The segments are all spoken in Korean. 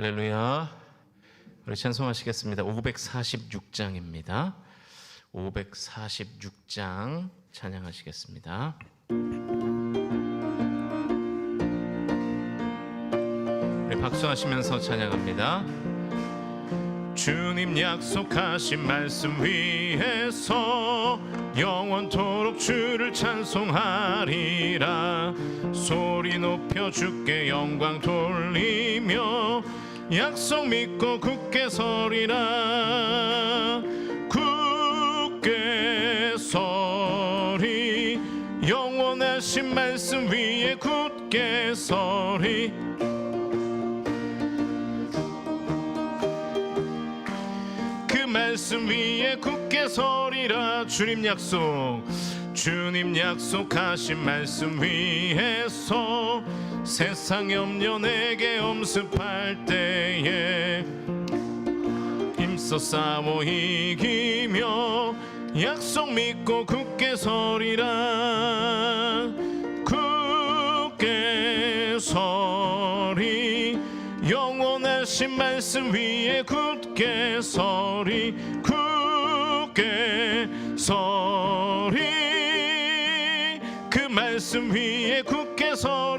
할렐루야. 우리 찬송하시겠습니다. 546장입니다. 546장 찬양하시겠습니다. 우리 박수하시면서 찬양합니다. 주님 약속하신 말씀 위에서 영원토록 주를 찬송하리라 소리 높여 주께 영광 돌리며 약속 믿고 굳게 서리라. 굳게 서리. 영원하신 말씀 위에 굳게 서리. 그 말씀 위에 굳게 서리라. 주님 약속 주님 약속하신 말씀 위에서 세상 염려 내게 엄습할 때에 힘써 싸워 이기며 약속 믿고 굳게 서리라. 굳게 서리. 영원하신 말씀 위에 굳게 서리. 굳게 서리. 그 말씀 위에 굳게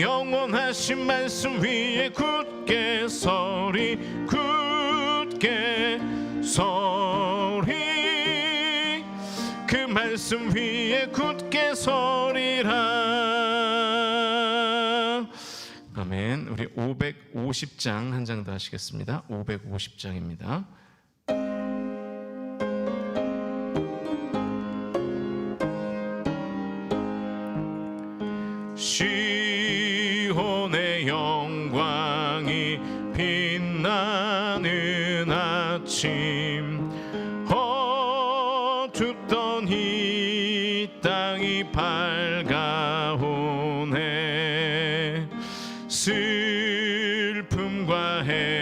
영원하신 말씀 위에 굳게 서리 굳게 서리. 그 말씀 위에 굳게 서리라. 아멘. 우리 550장 한 장 더 하시겠습니다. 550장입니다 아침 어둡던 이 땅이 밝아오네 슬픔과 해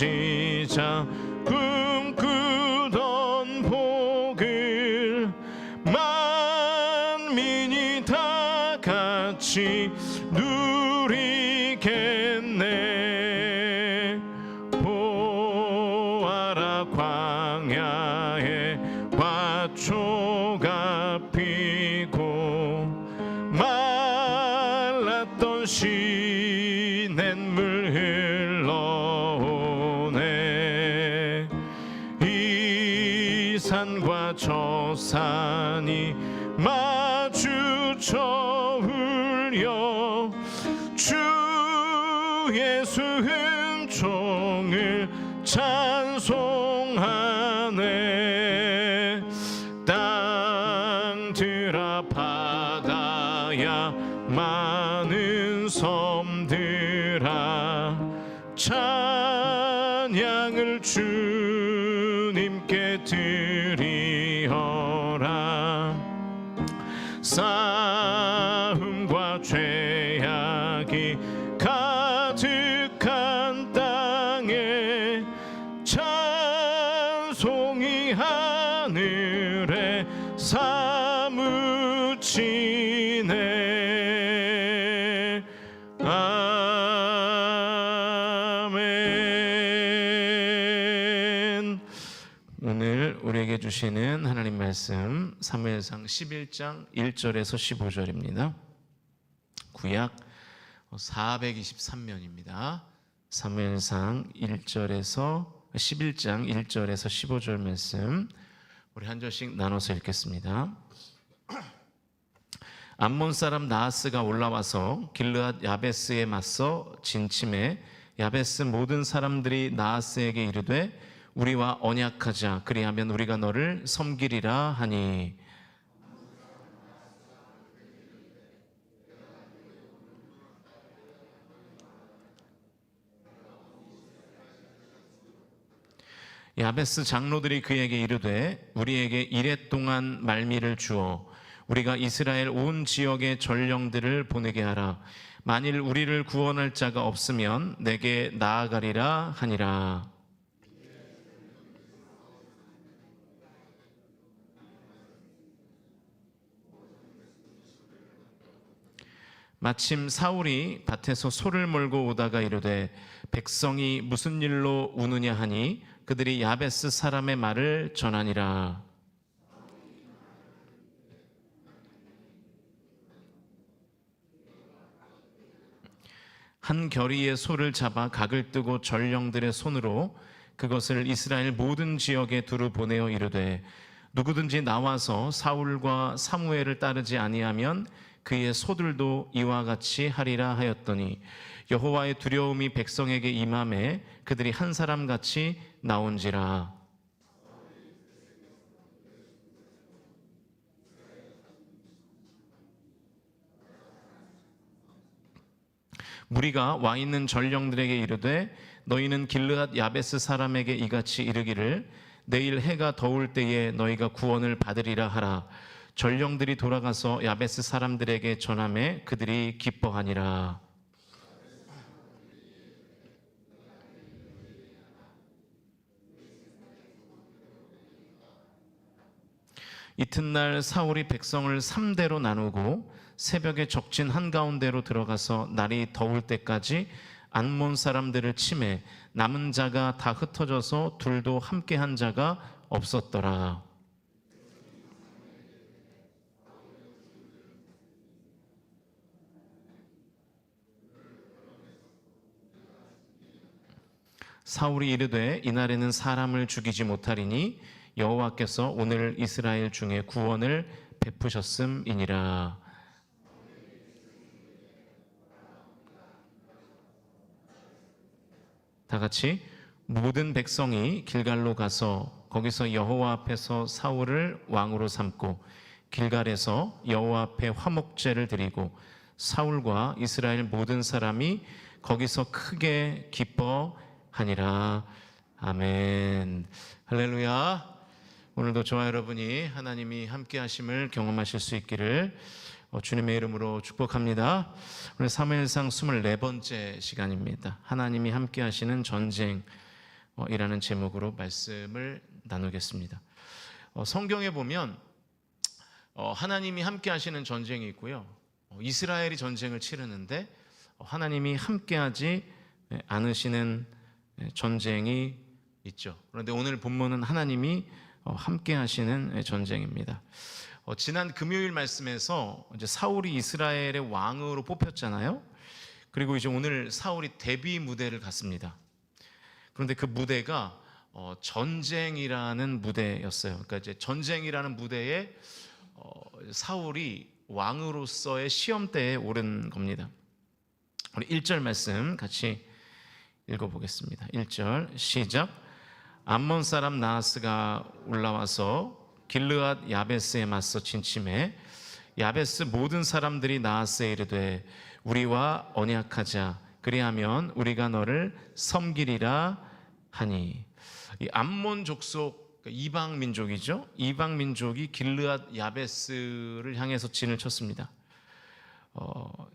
선지자 꿈꾸던 복을 만민이 다 같이 누리겠네. 보아라 광야에 화초가 피고 말랐던 시냇물 산이 마주쳐 울려 주 예수 은총을 찬송하네. 땅들아 바다야 많은 섬들아 찬양을 주 드 주시는 하나님 말씀 사무엘상 11장 1절에서 15절입니다. 구약 423면입니다. 사무엘상 1절에서 11장 1절에서 15절 말씀 우리 한 절씩 나눠서 읽겠습니다. 암몬 사람 나하스가 올라와서 길르앗 야베스에 맞서 진침해 야베스 모든 사람들이 나하스에게 이르되 우리와 언약하자. 그리하면 우리가 너를 섬기리라 하니. 야베스 장로들이 그에게 이르되 우리에게 이래 동안 말미를 주어 우리가 이스라엘 온 지역의 전령들을 보내게 하라. 만일 우리를 구원할 자가 없으면 내게 나아가리라 하니라 마침 사울이 밭에서 소를 몰고 오다가 이르되 백성이 무슨 일로 우느냐 하니 그들이 야베스 사람의 말을 전하니라. 한 결의의 소를 잡아 각을 뜨고 전령들의 손으로 그것을 이스라엘 모든 지역에 두루 보내어 이르되 누구든지 나와서 사울과 사무엘을 따르지 아니하면 그의 소들도 이와 같이 하리라 하였더니 여호와의 두려움이 백성에게 임함에 그들이 한 사람 같이 나온지라. 무리가 와 있는 전령들에게 이르되 너희는 길르앗 야베스 사람에게 이같이 이르기를 내일 해가 더울 때에 너희가 구원을 받으리라 하라 전령들이 돌아가서 야베스 사람들에게 전함에 그들이 기뻐하니라 이튿날 사울이 백성을 3대로 나누고 새벽에 적진 한가운데로 들어가서 날이 더울 때까지 안몬 사람들을 치매 남은 자가 다 흩어져서 둘도 함께 한 자가 없었더라. 사울이 이르되 이날에는 사람을 죽이지 못하리니 여호와께서 오늘 이스라엘 중에 구원을 베푸셨음이니라. 다 같이 모든 백성이 길갈로 가서 거기서 여호와 앞에서 사울을 왕으로 삼고 길갈에서 여호와 앞에 화목제를 드리고 사울과 이스라엘 모든 사람이 거기서 크게 기뻐 하니라. 아멘. 할렐루야. 오늘도 저와 여러분이 하나님이 함께 하심을 경험하실 수 있기를 어, 주님의 이름으로 축복합니다. 오늘 사무엘상 24번째 시간입니다. 하나님이 함께 하시는 전쟁이라는 제목으로 말씀을 나누겠습니다. 어, 성경에 보면 어, 하나님이 함께 하시는 전쟁이 있고요. 이스라엘이 전쟁을 치르는데 하나님이 함께하지 않으시는 전쟁이 있죠. 그런데 오늘 본문은 하나님이 함께 하시는 전쟁입니다. 어, 지난 금요일 말씀에서 이제 사울이 이스라엘의 왕으로 뽑혔잖아요. 그리고 이제 오늘 사울이 데뷔 무대를 갔습니다. 그런데 그 무대가 어, 전쟁이라는 무대였어요. 그러니까 이제 전쟁이라는 무대에 어, 사울이 왕으로서의 시험대에 오른 겁니다. 우리 1절 말씀 같이 읽어보겠습니다. 1절 시작. 암몬 사람 나하스가 올라와서 길르앗 야베스에 맞서 진침해 야베스 모든 사람들이 나하스에 이르되 우리와 언약하자 그리하면 우리가 너를 섬기리라 하니 이 암몬 족속 그러니까 이방 민족이죠 이방 민족이 길르앗 야베스를 향해서 진을 쳤습니다. 어,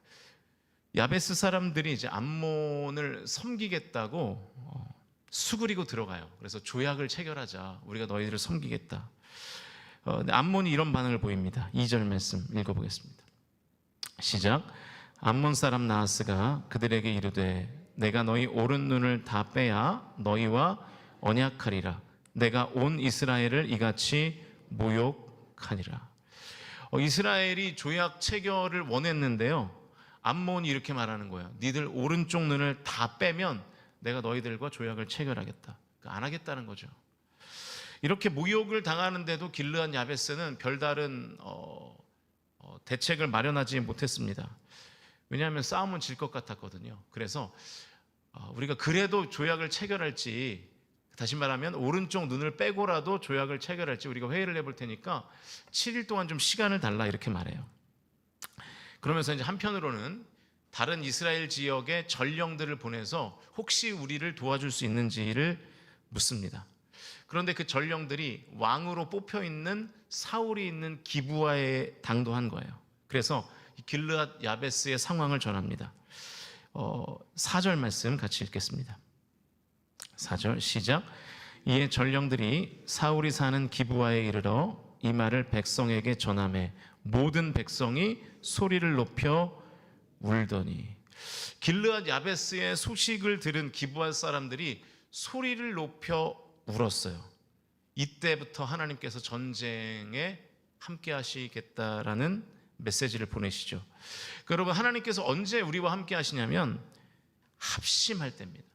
야베스 사람들이 이제 암몬을 섬기겠다고 어, 수그리고 들어가요. 그래서 조약을 체결하자. 우리가 너희들을 섬기겠다. 어, 암몬이 이런 반응을 보입니다. 2절 말씀 읽어보겠습니다. 시작. 암몬 사람 나하스가 그들에게 이르되 내가 너희 오른 눈을 다 빼야 너희와 언약하리라. 내가 온 이스라엘을 이같이 모욕하니라. 어, 이스라엘이 조약 체결을 원했는데요. 암몬이 이렇게 말하는 거예요. 니들 오른쪽 눈을 다 빼면 내가 너희들과 조약을 체결하겠다. 그러니까 안 하겠다는 거죠. 이렇게 모욕을 당하는데도 길르한 야베스는 별다른 어, 어, 대책을 마련하지 못했습니다. 왜냐하면 싸움은 질 것 같았거든요. 그래서 어, 우리가 그래도 조약을 체결할지 다시 말하면 오른쪽 눈을 빼고라도 조약을 체결할지 우리가 회의를 해볼 테니까 7일 동안 좀 시간을 달라 이렇게 말해요. 그러면서 이제 한편으로는 다른 이스라엘 지역의 전령들을 보내서 혹시 우리를 도와줄 수 있는지를 묻습니다. 그런데 그 전령들이 왕으로 뽑혀 있는 사울이 있는 기부하에 당도한 거예요. 그래서 이 길르앗 야베스의 상황을 전합니다. 어, 4절 말씀 같이 읽겠습니다. 4절 시작. 이에 전령들이 사울이 사는 기부하에 이르러 이 말을 백성에게 전함해 모든 백성이 소리를 높여 울더니 길르앗 야베스의 소식을 들은 기부할 사람들이 소리를 높여 울었어요. 이때부터 하나님께서 전쟁에 함께 하시겠다라는 메시지를 보내시죠. 그러니까 여러분 하나님께서 언제 우리와 함께 하시냐면 합심할 때입니다.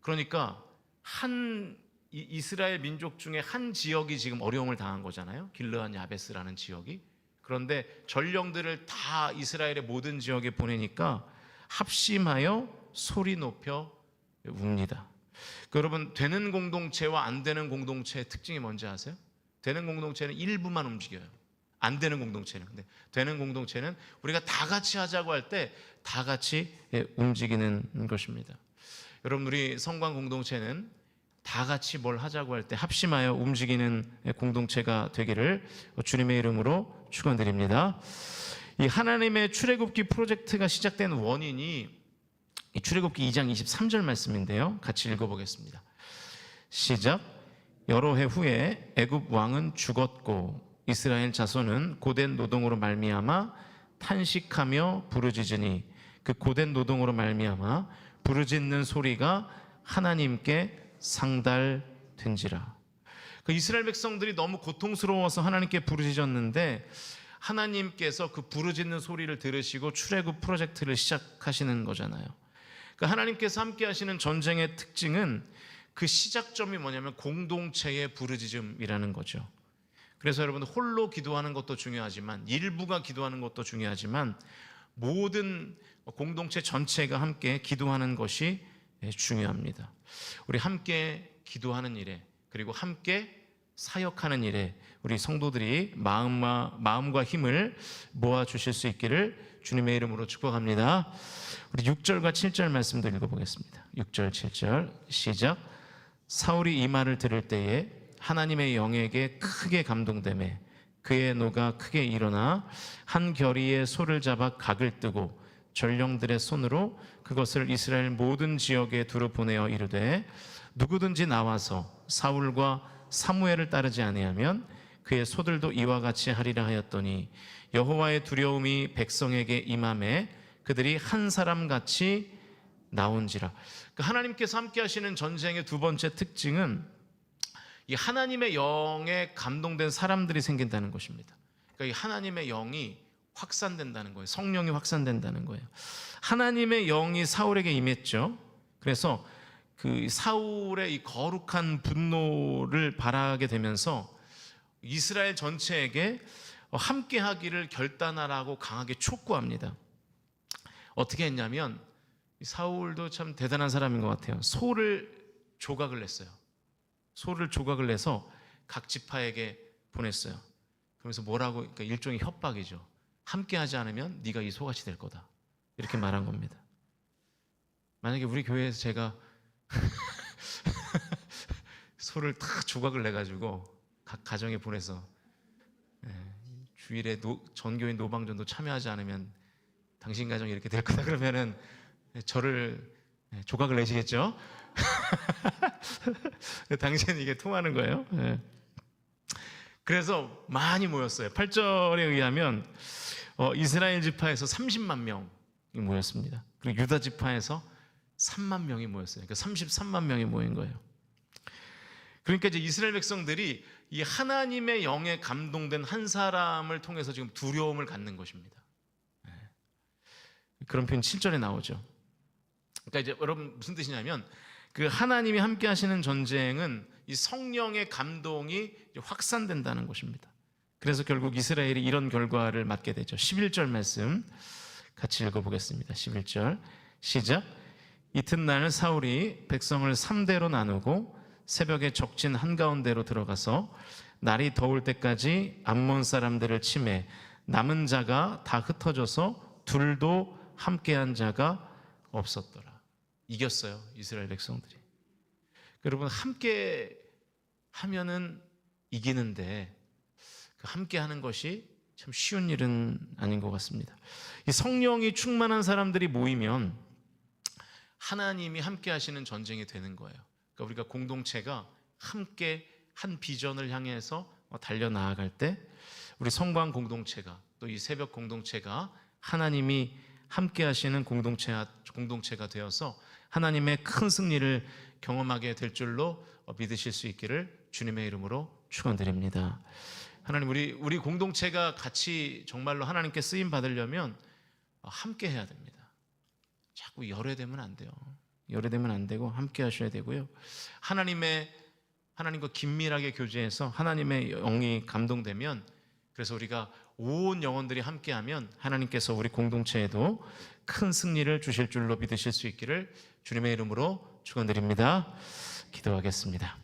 그러니까 한 이- 이스라엘 민족 중에 한 지역이 지금 어려움을 당한 거잖아요. 길르한 야베스라는 지역이. 그런데 전령들을 다 이스라엘의 모든 지역에 보내니까 합심하여 소리 높여 웁니다. 그 여러분 되는 공동체와 안 되는 공동체의 특징이 뭔지 아세요? 되는 공동체는 일부만 움직여요. 안 되는 공동체는 근데 되는 공동체는 우리가 다 같이 하자고 할 때 다 같이 예, 움직이는 것입니다. 여러분 우리 성관 공동체는 다 같이 뭘 하자고 할 때 합심하여 움직이는 공동체가 되기를 주님의 이름으로 축원드립니다. 이 하나님의 출애굽기 프로젝트가 시작된 원인이 이 출애굽기 2장 23절 말씀인데요. 같이 읽어보겠습니다. 시작. 여러 해 후에 애굽 왕은 죽었고 이스라엘 자손은 고된 노동으로 말미암아 탄식하며 부르짖으니 그 고된 노동으로 말미암아 부르짖는 소리가 하나님께 상달된지라. 그 이스라엘 백성들이 너무 고통스러워서 하나님께 부르짖었는데 하나님께서 그 부르짖는 소리를 들으시고 출애굽 프로젝트를 시작하시는 거잖아요. 그 하나님께서 함께 하시는 전쟁의 특징은 그 시작점이 뭐냐면 공동체의 부르짖음이라는 거죠. 그래서 여러분 홀로 기도하는 것도 중요하지만 일부가 기도하는 것도 중요하지만 모든 공동체 전체가 함께 기도하는 것이 중요합니다. 우리 함께 기도하는 일에 그리고 함께 사역하는 일에 우리 성도들이 마음과 마음과 힘을 모아 주실 수 있기를 주님의 이름으로 축복합니다. 우리 6절과 7절 말씀도 읽어 보겠습니다. 6절 7절 시작. 사울이 이 말을 들을 때에 하나님의 영에게 크게 감동되매 그의 노가 크게 일어나 한 결의의 소를 잡아 각을 뜨고 전령들의 손으로 그것을 이스라엘 모든 지역에 두루 보내어 이르되 누구든지 나와서 사울과 사무엘을 따르지 아니하면 그의 소들도 이와 같이 하리라 하였더니 여호와의 두려움이 백성에게 임함에 그들이 한 사람 같이 나온지라. 그 하나님께서 함께 하시는 전쟁의 두 번째 특징은 이 하나님의 영에 감동된 사람들이 생긴다는 것입니다. 그러니까 이 하나님의 영이 확산된다는 거예요. 성령이 확산된다는 거예요. 하나님의 영이 사울에게 임했죠. 그래서 그 사울의 이 거룩한 분노를 바라게 되면서 이스라엘 전체에게 함께 하기를 결단하라고 강하게 촉구합니다. 어떻게 했냐면 사울도 참 대단한 사람인 것 같아요. 소를 조각을 냈어요. 소를 조각을 내서 각 지파에게 보냈어요. 그러면서 뭐라고 그러니까 일종의 협박이죠. 함께 하지 않으면 네가 이 소같이 될 거다. 이렇게 말한 겁니다. 만약에 우리 교회에서 제가 소를 다 조각을 내 가지고 각 가정에 보내서 예, 주일에 노, 전교인 노방전도 참여하지 않으면 당신 가정이 이렇게 될 거다 그러면은 저를 예, 조각을 내시겠죠? 당시에는 이게 통하는 거예요. 예. 그래서 많이 모였어요. 8절에 의하면 어, 이스라엘 지파에서 30만 명이 모였습니다. 그리고 유다 지파에서 3만 명이 모였어요. 그러니까 33만 명이 모인 거예요. 그러니까 이제 이스라엘 백성들이 이 하나님의 영에 감동된 한 사람을 통해서 지금 두려움을 갖는 것입니다. 예. 그런 표현 7절에 나오죠. 그러니까 이제 여러분 무슨 뜻이냐면 그 하나님이 함께 하시는 전쟁은 이 성령의 감동이 확산된다는 것입니다. 그래서 결국 이스라엘이 이런 결과를 맞게 되죠. 11절 말씀 같이 읽어보겠습니다. 11절 시작. 이튿날 사울이 백성을 3대로 나누고 새벽에 적진 한가운데로 들어가서 날이 더울 때까지 암몬 사람들을 치매 남은 자가 다 흩어져서 둘도 함께한 자가 없었더라. 이겼어요. 이스라엘 백성들이. 여러분 함께 하면은 이기는데 그 함께 하는 것이 참 쉬운 일은 아닌 것 같습니다. 이 성령이 충만한 사람들이 모이면 하나님이 함께 하시는 전쟁이 되는 거예요. 그러니까 우리가 공동체가 함께 한 비전을 향해서 달려 나아갈 때 우리 성광 공동체가 또 이 새벽 공동체가 하나님이 함께 하시는 공동체 공동체가 되어서 하나님의 큰 승리를 경험하게 될 줄로 믿으실 수 있기를 주님의 이름으로 축원드립니다. 하나님 우리 우리 공동체가 같이 정말로 하나님께 쓰임 받으려면 함께 해야 됩니다. 자꾸 열애되면 안 돼요. 열애되면 안 되고 함께 하셔야 되고요. 하나님의 하나님과 긴밀하게 교제해서 하나님의 영이 감동되면 그래서 우리가 온 영혼들이 함께하면 하나님께서 우리 공동체에도 큰 승리를 주실 줄로 믿으실 수 있기를 주님의 이름으로 축원드립니다. 기도하겠습니다.